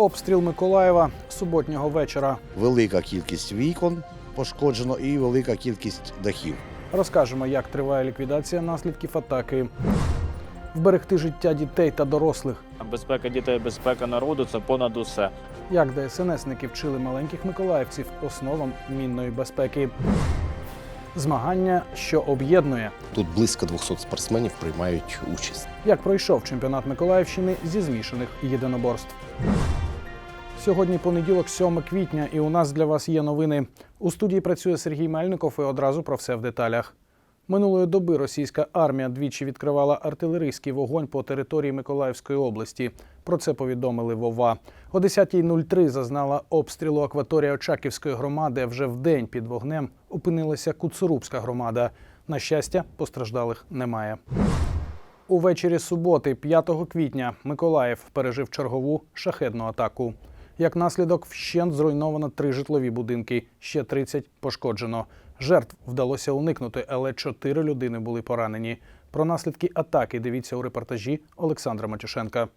Обстріл Миколаєва суботнього вечора. велика кількість вікон пошкоджено і велика кількість дахів. Розкажемо, як триває ліквідація наслідків атаки. Вберегти життя дітей та дорослих. Безпека дітей, безпека народу це понад усе. Як ДСНСники вчили маленьких миколаївців основам мінної безпеки. Змагання, що об'єднує. Тут близько 200 спортсменів приймають участь. Як пройшов чемпіонат Миколаївщини зі змішаних єдиноборств. Сьогодні понеділок, 7 квітня, і у нас для вас є новини. У студії працює Сергій Мельников і одразу про все в деталях. Минулої доби російська армія двічі відкривала артилерійський вогонь по території Миколаївської області. Про це повідомили Вова. О 10.03 зазнала обстрілу акваторія Очаківської громади. Вже в день під вогнем опинилася Куцурубська громада. На щастя, постраждалих немає. Увечері суботи, 5 квітня, Миколаїв пережив чергову шахедну атаку. Як наслідок, вщент зруйновано три житлові будинки, ще 30 пошкоджено. Жертв вдалося уникнути, але чотири людини були поранені. Про наслідки атаки дивіться у репортажі Олександра Матюшенка.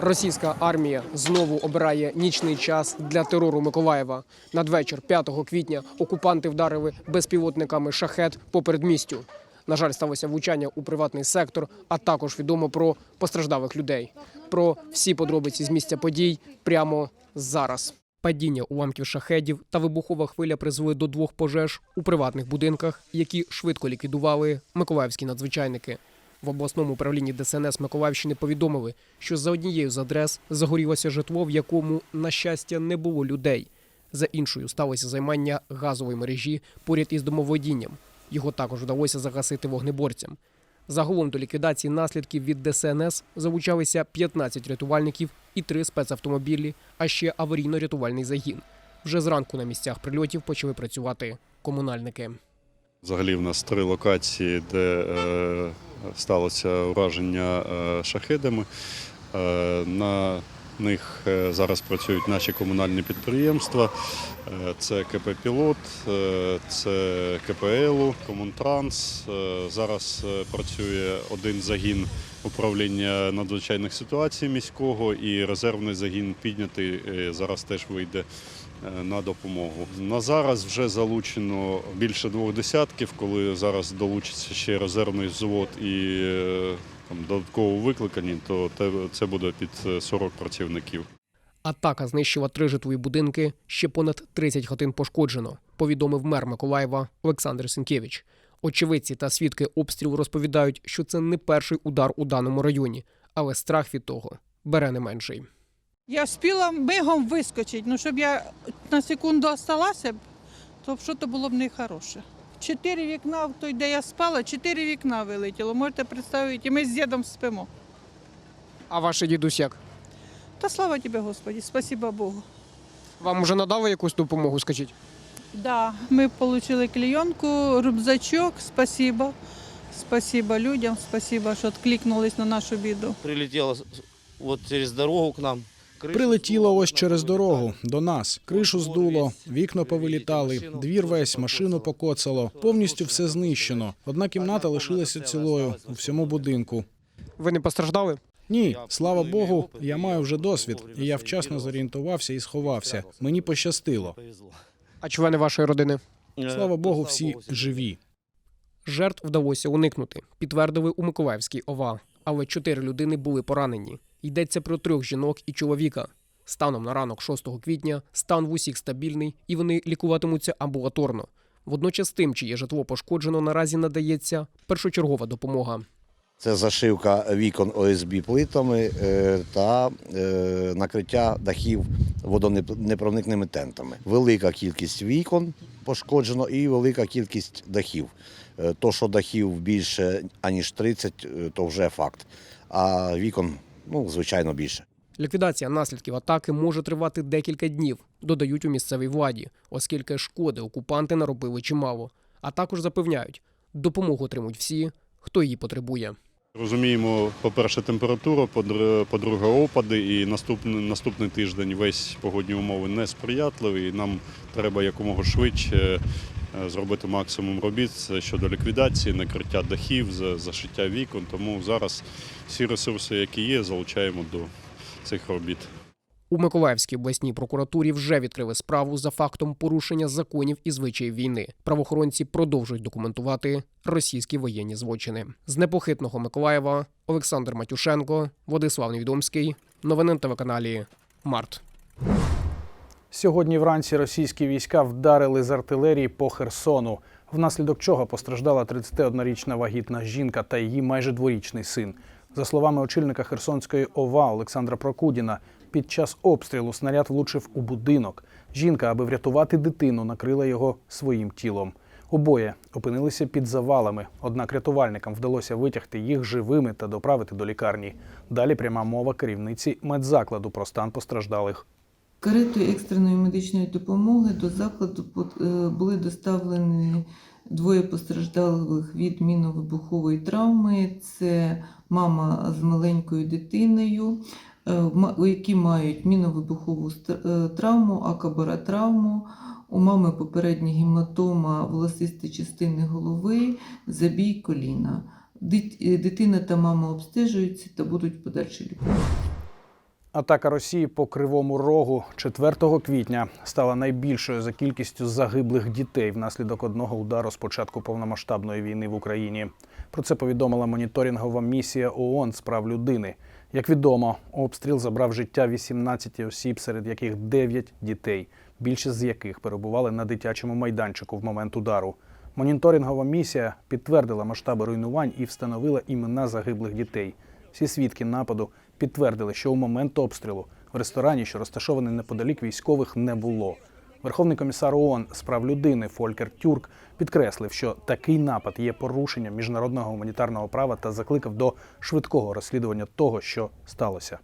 Російська армія знову обирає нічний час для терору Миколаєва. Надвечір 5 квітня окупанти вдарили безпілотниками шахет по передмістю. На жаль, сталося влучання у приватний сектор, а також відомо про постраждалих людей. Про всі подробиці з місця подій прямо зараз. Падіння уламків шахедів та вибухова хвиля призвели до двох пожеж у приватних будинках, які швидко ліквідували миколаївські надзвичайники. В обласному управлінні ДСНС Миколаївщини повідомили, що за однією з адрес загорілося житло, в якому, на щастя, не було людей. За іншою сталося займання газової мережі поряд із домоволодінням. Його також вдалося загасити вогнеборцям. Загалом до ліквідації наслідків від ДСНС залучалися 15 рятувальників і 3 спецавтомобілі, а ще аварійно-рятувальний загін. Вже зранку на місцях прильотів почали працювати комунальники. Взагалі в нас три локації, де е, сталося ураження е, шахедами. Е, на них е, зараз працюють наші комунальні підприємства. Е, це КП Пілот, е, це КПЛ, Комунтранс. Зараз працює один загін управління надзвичайних ситуацій міського і резервний загін піднятий. Зараз теж вийде на допомогу. На зараз вже залучено більше двох десятків, коли зараз долучиться ще резервний взвод і там, додатково викликані, то те- це буде під е, 40 працівників. Атака знищила три житлові будинки, ще понад 30 хатин пошкоджено, повідомив мер Миколаєва Олександр Сінкевич. Очевидці та свідки обстрілу розповідають, що це не перший удар у даному районі, але страх від того бере не менший. Я встигла мигом вискочити, ну щоб я на секунду осталася, б, то що то було б нехороше. Чотири вікна, в той, де я спала, чотири вікна вилетіло. Можете представити, і ми з дідом спимо. А ваш дідусь як? Та слава тебе, Господі, спасіба Богу. Вам вже надали якусь допомогу? Скажіть? Да, ми отримали клейонку, рюкзачок, спасіба. Спасибо людям, спасибо, що відкликнулись на нашу біду. прилетело с- вот через дорогу к нам. Прилетіло ось через дорогу до нас. Кришу здуло, вікна повилітали, двір весь, машину покоцало. Повністю все знищено. Одна кімната лишилася цілою у всьому будинку. Ви не постраждали? Ні, слава Богу, я маю вже досвід, і я вчасно зорієнтувався і сховався. Мені пощастило. А члени вашої родини? Слава Богу, всі всі живі. Жертв вдалося уникнути, підтвердили у Миколаївській ОВА. Але чотири людини були поранені. Йдеться про трьох жінок і чоловіка. Станом на ранок 6 квітня стан в усіх стабільний і вони лікуватимуться амбулаторно. Водночас тим, чиє житло пошкоджено, наразі надається першочергова допомога. Це зашивка вікон ОСБ плитами е, та е, накриття дахів водонепроникними тентами. Велика кількість вікон пошкоджено і велика кількість дахів. Е, То, що дахів більше аніж 30, е, то вже факт. А вікон, ну, звичайно, більше. Ліквідація наслідків атаки може тривати декілька днів, додають у місцевій владі, оскільки шкоди окупанти наробили чимало. А також запевняють, допомогу отримують всі, хто її потребує. Розуміємо, по-перше, температуру, подр- по-друге, опади, і наступний, наступний тиждень весь погодні умови несприятливі. і Нам треба якомога швидше зробити максимум робіт щодо ліквідації, накриття дахів, за- зашиття вікон. Тому зараз всі ресурси, які є, залучаємо до цих робіт. У Миколаївській обласній прокуратурі вже відкрили справу за фактом порушення законів і звичаїв війни. Правоохоронці продовжують документувати російські воєнні злочини. З непохитного Миколаєва Олександр Матюшенко, Владислав Невідомський. Новини на телеканалі Март. Сьогодні вранці російські війська вдарили з артилерії по Херсону, внаслідок чого постраждала 31-річна вагітна жінка та її майже дворічний син. За словами очільника Херсонської ОВА Олександра Прокудіна, під час обстрілу снаряд влучив у будинок. Жінка, аби врятувати дитину, накрила його своїм тілом. Обоє опинилися під завалами, однак рятувальникам вдалося витягти їх живими та доправити до лікарні. Далі пряма мова керівниці медзакладу про стан постраждалих. Каретою екстреної медичної допомоги до закладу е, були доставлені двоє постраждалих від міновибухової травми. Це мама з маленькою дитиною, е, які мають міновибухову е, травму, акабаротравму. У мами попередня гематома волосисті частини голови, забій коліна. Дитина та мама обстежуються та будуть подальші лікування. Атака Росії по Кривому Рогу 4 квітня стала найбільшою за кількістю загиблих дітей внаслідок одного удару з початку повномасштабної війни в Україні. Про це повідомила моніторингова місія ООН з прав людини. Як відомо, обстріл забрав життя 18 осіб, серед яких 9 дітей, більшість з яких перебували на дитячому майданчику в момент удару. Моніторингова місія підтвердила масштаби руйнувань і встановила імена загиблих дітей. Всі свідки нападу підтвердили, що у момент обстрілу в ресторані, що розташований неподалік військових, не було. Верховний комісар ООН з прав людини Фолькер Тюрк підкреслив, що такий напад є порушенням міжнародного гуманітарного права та закликав до швидкого розслідування того, що сталося.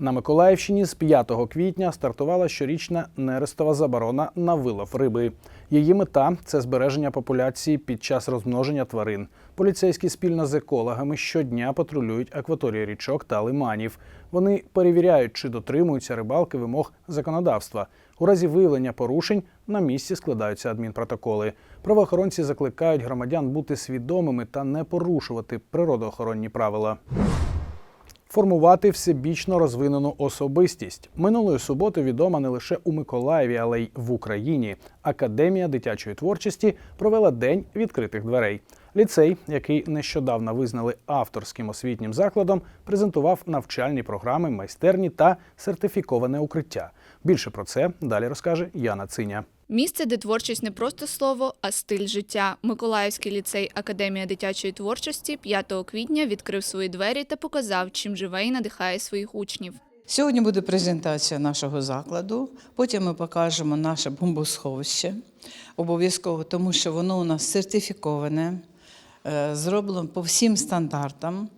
На Миколаївщині з 5 квітня стартувала щорічна нерестова заборона на вилов риби. Її мета це збереження популяції під час розмноження тварин. Поліцейські спільно з екологами щодня патрулюють акваторії річок та лиманів. Вони перевіряють, чи дотримуються рибалки вимог законодавства. У разі виявлення порушень на місці складаються адмінпротоколи. Правоохоронці закликають громадян бути свідомими та не порушувати природоохоронні правила. Формувати всебічно розвинену особистість минулої суботи відома не лише у Миколаєві, але й в Україні. Академія дитячої творчості провела день відкритих дверей. Ліцей, який нещодавно визнали авторським освітнім закладом, презентував навчальні програми, майстерні та сертифіковане укриття. Більше про це далі розкаже Яна Циня. Місце, де творчість не просто слово, а стиль життя. Миколаївський ліцей Академія дитячої творчості 5 квітня відкрив свої двері та показав, чим живе і надихає своїх учнів. Сьогодні буде презентація нашого закладу. Потім ми покажемо наше бомбосховище. Обов'язково, тому що воно у нас сертифіковане, зроблено по всім стандартам.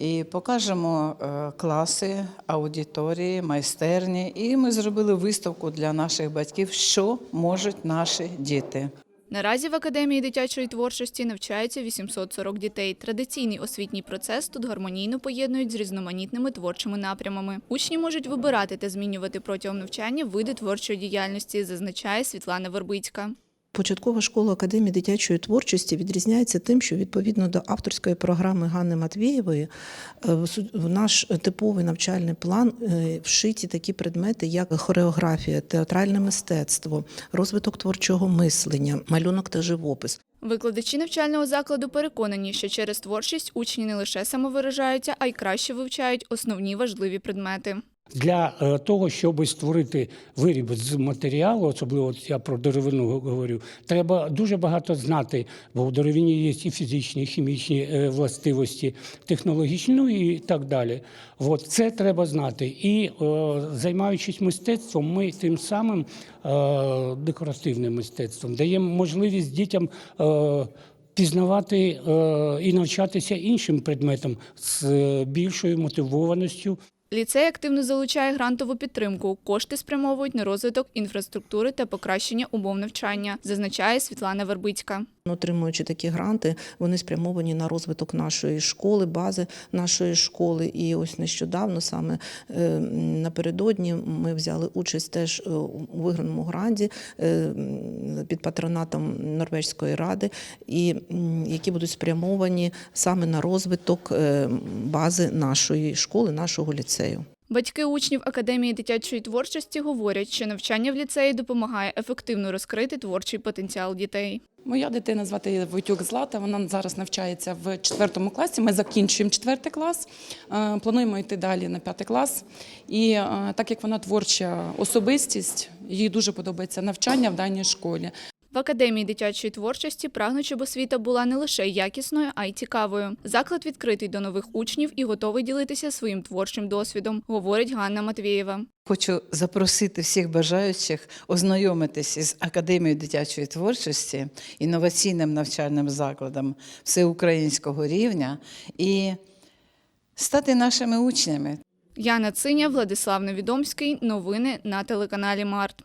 І покажемо е, класи, аудиторії, майстерні. І ми зробили виставку для наших батьків, що можуть наші діти. Наразі в Академії дитячої творчості навчаються 840 дітей. Традиційний освітній процес тут гармонійно поєднують з різноманітними творчими напрямами. Учні можуть вибирати та змінювати протягом навчання види творчої діяльності, зазначає Світлана Вербицька. Початкова школа Академії дитячої творчості відрізняється тим, що відповідно до авторської програми Ганни Матвієвої е, в наш типовий навчальний план е, вшиті такі предмети, як хореографія, театральне мистецтво, розвиток творчого мислення, малюнок та живопис. Викладачі навчального закладу переконані, що через творчість учні не лише самовиражаються, а й краще вивчають основні важливі предмети. Для е, того, щоб створити виріб з матеріалу, особливо я про деревину говорю, треба дуже багато знати, бо у деревині є і фізичні, і хімічні е, властивості, технологічні, ну і так далі. От це треба знати. І е, займаючись мистецтвом, ми тим самим декоративним мистецтвом даємо можливість дітям. Пізнавати і навчатися іншим предметам з більшою мотивованістю. Ліцей активно залучає грантову підтримку. Кошти спрямовують на розвиток інфраструктури та покращення умов навчання, зазначає Світлана Вербицька. Отримуючи такі гранти, вони спрямовані на розвиток нашої школи, бази нашої школи. І ось нещодавно, саме е, напередодні, ми взяли участь теж е, у виграному гранді е, під патронатом Норвезької ради, і які будуть спрямовані саме на розвиток бази нашої школи, нашого ліцею. Батьки учнів Академії дитячої творчості говорять, що навчання в ліцеї допомагає ефективно розкрити творчий потенціал дітей. Моя дитина звати Войтюк Злата. Вона зараз навчається в четвертому класі. Ми закінчуємо четвертий клас. Е, Плануємо йти далі на п'ятий клас. І е, так як вона творча особистість, їй дуже подобається навчання в даній школі. В Академії дитячої творчості прагнуть, щоб освіта була не лише якісною, а й цікавою. Заклад відкритий до нових учнів і готовий ділитися своїм творчим досвідом, говорить Ганна Матвієва. Хочу запросити всіх бажаючих ознайомитись із Академією дитячої творчості, інноваційним навчальним закладом всеукраїнського рівня і стати нашими учнями. Яна Циня, Владислав Невідомський. Новини на телеканалі Март.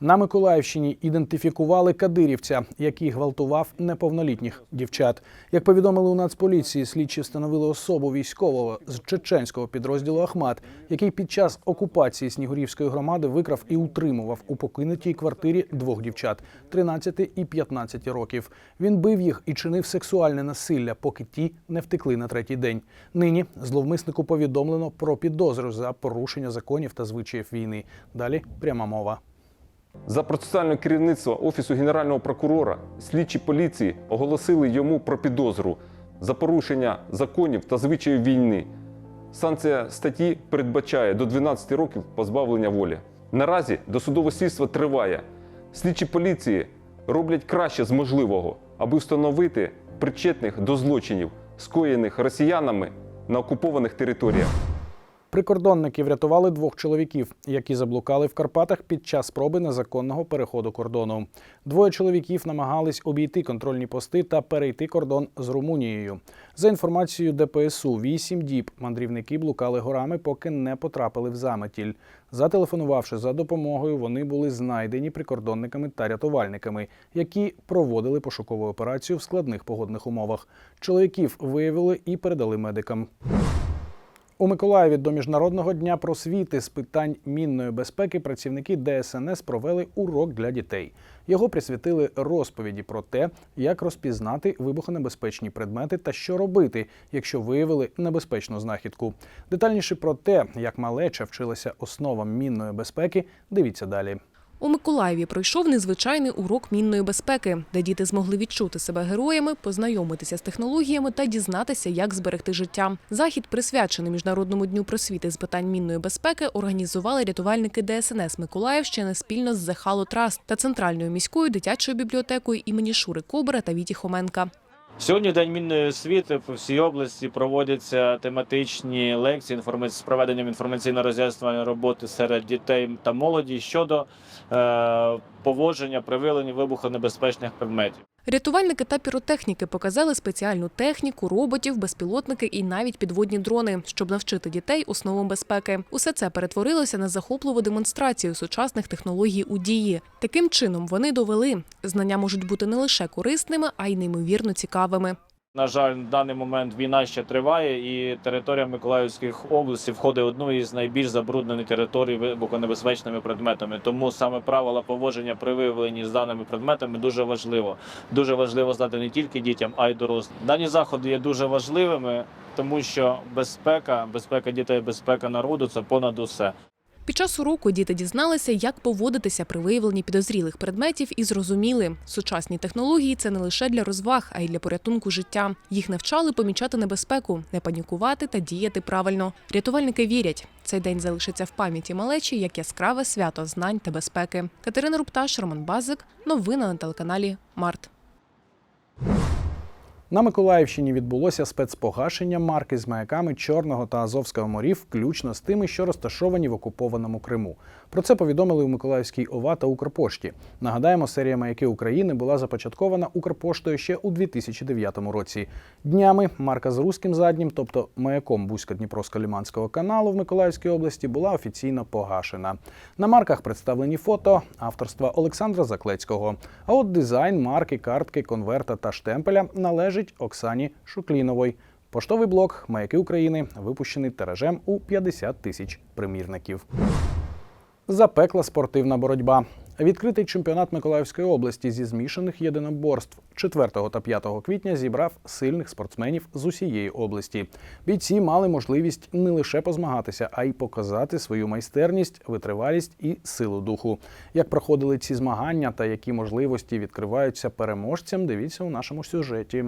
На Миколаївщині ідентифікували кадирівця, який гвалтував неповнолітніх дівчат. Як повідомили у Нацполіції, слідчі встановили особу військового з чеченського підрозділу Ахмат, який під час окупації Снігурівської громади викрав і утримував у покинутій квартирі двох дівчат 13 і 15 років. Він бив їх і чинив сексуальне насилля, поки ті не втекли на третій день. Нині зловмиснику повідомлено про підозру за порушення законів та звичаїв війни. Далі пряма мова. За процесуальне керівництво Офісу Генерального прокурора слідчі поліції оголосили йому про підозру за порушення законів та звичаїв війни. Санкція статті передбачає до 12 років позбавлення волі. Наразі досудове слідство триває. Слідчі поліції роблять краще з можливого, аби встановити причетних до злочинів, скоєних росіянами на окупованих територіях. Прикордонники врятували двох чоловіків, які заблукали в Карпатах під час спроби незаконного переходу кордону. Двоє чоловіків намагались обійти контрольні пости та перейти кордон з Румунією. За інформацією ДПСУ, вісім діб мандрівники блукали горами, поки не потрапили в заметіль. Зателефонувавши за допомогою, вони були знайдені прикордонниками та рятувальниками, які проводили пошукову операцію в складних погодних умовах. Чоловіків виявили і передали медикам. У Миколаєві до Міжнародного дня просвіти з питань мінної безпеки працівники ДСНС провели урок для дітей. Його присвятили розповіді про те, як розпізнати вибухонебезпечні предмети та що робити, якщо виявили небезпечну знахідку. Детальніше про те, як малеча вчилася основам мінної безпеки, дивіться далі. У Миколаєві пройшов незвичайний урок мінної безпеки, де діти змогли відчути себе героями, познайомитися з технологіями та дізнатися, як зберегти життя. Захід, присвячений міжнародному дню просвіти з питань мінної безпеки, організували рятувальники ДСНС Миколаївщини спільно з The Halo та центральною міською дитячою бібліотекою імені Шури Кобра та Віті Хоменка. Сьогодні день мінної освіти по всій області проводяться тематичні лекції з проведенням інформаційно-роз'яснювальної роботи серед дітей та молоді щодо е, поводження при виявленні вибухонебезпечних предметів. Рятувальники та піротехніки показали спеціальну техніку, роботів, безпілотники і навіть підводні дрони, щоб навчити дітей основам безпеки. Усе це перетворилося на захопливу демонстрацію сучасних технологій у дії. Таким чином вони довели, знання можуть бути не лише корисними, а й неймовірно цікавими. На жаль, в даний момент війна ще триває, і територія Миколаївської області входить в одну із найбільш забруднених територій вибухонебезпечними предметами. Тому саме правила поводження при виявленні з даними предметами дуже важливо. Дуже важливо знати не тільки дітям, а й дорослим. Дані заходи є дуже важливими, тому що безпека, безпека дітей, безпека народу це понад усе. Під час уроку діти дізналися, як поводитися при виявленні підозрілих предметів і зрозуміли, сучасні технології це не лише для розваг, а й для порятунку життя. Їх навчали помічати небезпеку, не панікувати та діяти правильно. Рятувальники вірять, цей день залишиться в пам'яті малечі як яскраве свято знань та безпеки. Катерина Рупташ, Роман Базик. Новини на телеканалі Март. На Миколаївщині відбулося спецпогашення марки з маяками Чорного та Азовського морів, включно з тими, що розташовані в окупованому Криму. Про це повідомили у Миколаївській ОВА та Укрпошті. Нагадаємо, серія маяки України була започаткована Укрпоштою ще у 2009 році. Днями марка з руським заднім, тобто маяком Бузько-Дніпровсько-Ліманського каналу в Миколаївській області, була офіційно погашена. На марках представлені фото авторства Олександра Заклецького. А от дизайн марки, картки, конверта та штемпеля належить Оксані Шукліновій. Поштовий блок Маяки України випущений тиражем у 50 тисяч примірників. Запекла спортивна боротьба. Відкритий чемпіонат Миколаївської області зі змішаних єдиноборств 4 та 5 квітня зібрав сильних спортсменів з усієї області. Бійці мали можливість не лише позмагатися, а й показати свою майстерність, витривалість і силу духу. Як проходили ці змагання та які можливості відкриваються переможцям, дивіться у нашому сюжеті.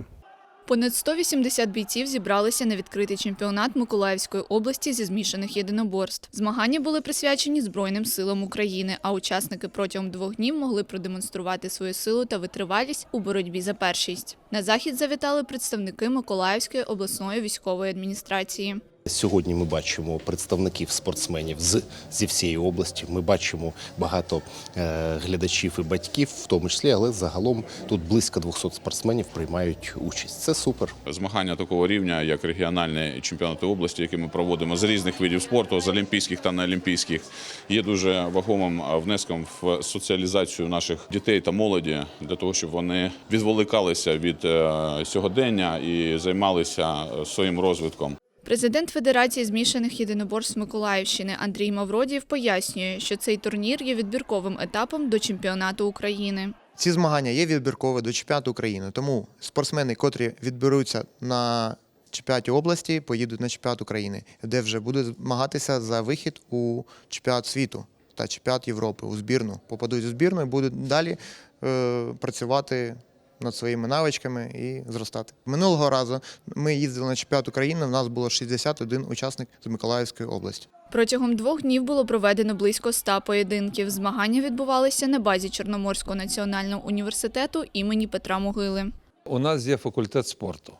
Понад 180 бійців зібралися на відкритий чемпіонат Миколаївської області зі змішаних єдиноборств. Змагання були присвячені Збройним силам України, а учасники протягом двох днів могли продемонструвати свою силу та витривалість у боротьбі за першість. На захід завітали представники Миколаївської обласної військової адміністрації. Сьогодні ми бачимо представників спортсменів з зі всієї області. Ми бачимо багато е, глядачів і батьків, в тому числі, але загалом тут близько 200 спортсменів приймають участь. Це супер. Змагання такого рівня, як регіональні чемпіонати області, які ми проводимо з різних видів спорту, з олімпійських та неолімпійських, є дуже вагомим внеском в соціалізацію наших дітей та молоді для того, щоб вони відволікалися від е, сьогодення і займалися е, своїм розвитком. Президент Федерації змішаних єдиноборств Миколаївщини Андрій Мавродієв пояснює, що цей турнір є відбірковим етапом до чемпіонату України. Ці змагання є відбіркові до чемпіонату України, тому спортсмени, котрі відберуться на чемпіонаті області, поїдуть на чемпіонат України, де вже будуть змагатися за вихід у чемпіонат світу та чемпіонат Європи у збірну. Попадуть у збірну і будуть далі е, працювати над своїми навичками і зростати. Минулого разу ми їздили на чемпіонат України. У нас було 61 учасник з Миколаївської області. Протягом двох днів було проведено близько ста поєдинків. Змагання відбувалися на базі Чорноморського національного університету імені Петра Могили. У нас є факультет спорту,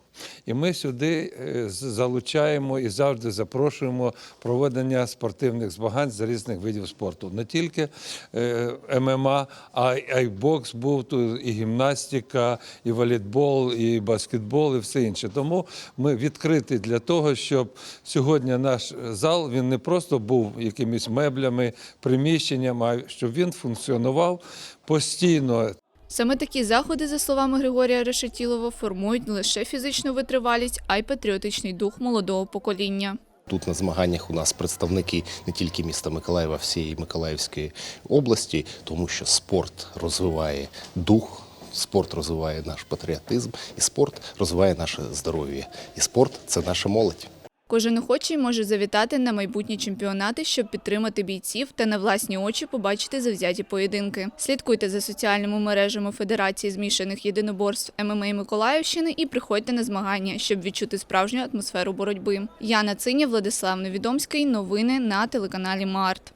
і ми сюди е, залучаємо і завжди запрошуємо проведення спортивних змагань з різних видів спорту. Не тільки е, ММА, а й бокс був тут, і гімнастика, і волейбол, і баскетбол, і все інше. Тому ми відкриті для того, щоб сьогодні наш зал він не просто був якимись меблями, приміщенням, а щоб він функціонував постійно. Саме такі заходи, за словами Григорія Решетілова, формують не лише фізичну витривалість, а й патріотичний дух молодого покоління. Тут на змаганнях у нас представники не тільки міста Миколаєва, а всієї Миколаївської області, тому що спорт розвиває дух. Спорт розвиває наш патріотизм, і спорт розвиває наше здоров'я. І спорт це наша молодь. Кожен охочий може завітати на майбутні чемпіонати, щоб підтримати бійців та на власні очі побачити завзяті поєдинки. Слідкуйте за соціальними мережами Федерації змішаних єдиноборств ММА Миколаївщини і приходьте на змагання, щоб відчути справжню атмосферу боротьби. Яна Циня, Владислав Невідомський. Новини на телеканалі Март.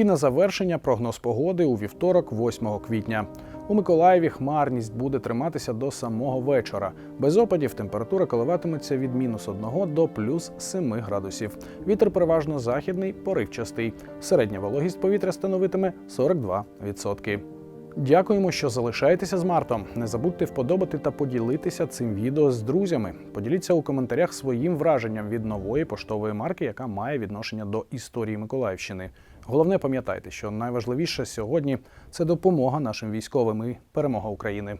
І на завершення прогноз погоди у вівторок, 8 квітня. У Миколаєві хмарність буде триматися до самого вечора. Без опадів температура коливатиметься від мінус 1 до плюс 7 градусів. Вітер переважно західний, поривчастий. Середня вологість повітря становитиме 42%. Дякуємо, що залишаєтеся з Мартом. Не забудьте вподобати та поділитися цим відео з друзями. Поділіться у коментарях своїм враженням від нової поштової марки, яка має відношення до історії Миколаївщини. Головне пам'ятайте, що найважливіше сьогодні це допомога нашим військовим і перемога України.